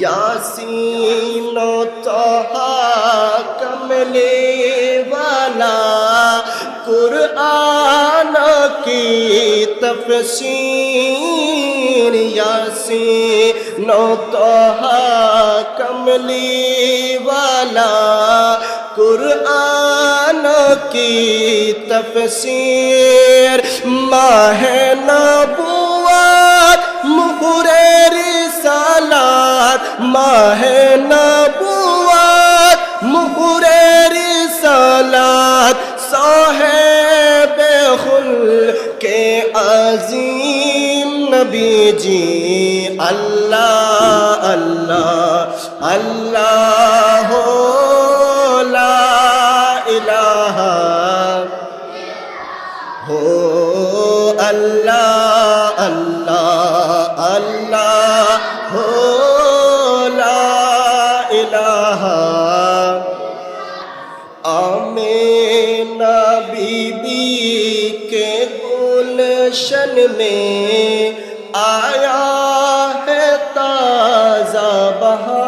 यासीन तहा कमले वाला कुरआन की तफसीर यासीन तहा कमली वाला कुरआन की तफसीर माह नबुवत मुहरे মাহে নবুয়াত মুহুরের সালাত, সাহেবে কে আজিম নবীজি, আল্লাহ আল্লাহ আল্লাহ লা ইলাহা হো আল্লাহ। गुलशन में आया है ताज़ा बहार।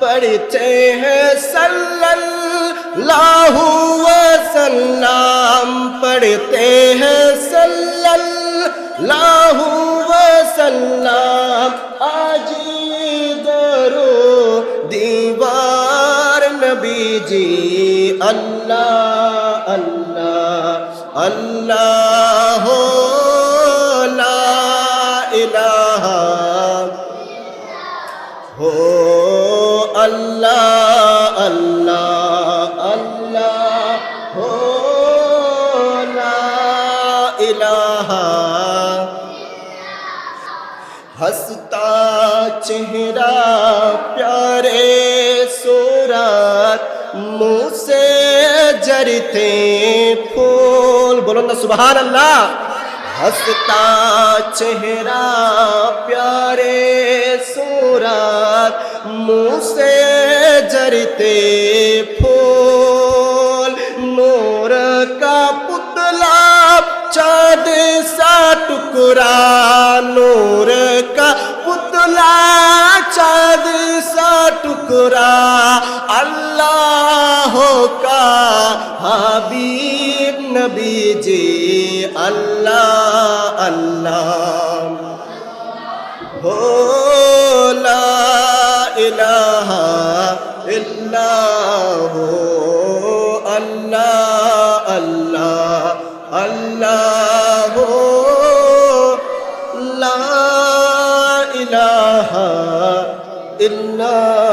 पढ़ते हैं सल्लल्लाहु वसल्लम। पढ़ते हैं सल्लल्लाहु वसल्लम। आज दरो दीवार नबी जी अल्लाह अल्लाह। अल्लाह ला इलाहा हो अल्लाह अल्लाह अल्लाह हो ला इलाहा। हंसता चेहरा प्यारे सूरत, मुँह से जरते फूल। বলুন না সুবাহান আল্লাহ হসতা চেহারা প্যারে সুরাত, মুসে জরতে ফুল, নূর কা পুতলা চাঁদ সা টুকরা, নূর কা পুতলা চাঁদ সা টুকরা, আল্লাহ কা হাবি নবীজি আল্লাহ আল্লাহ। ভোলা ইলাহা ইল্লাহ আল্লাহ আল্লাহ আল্লাহ। লা ইলাহা ইল্লাহু।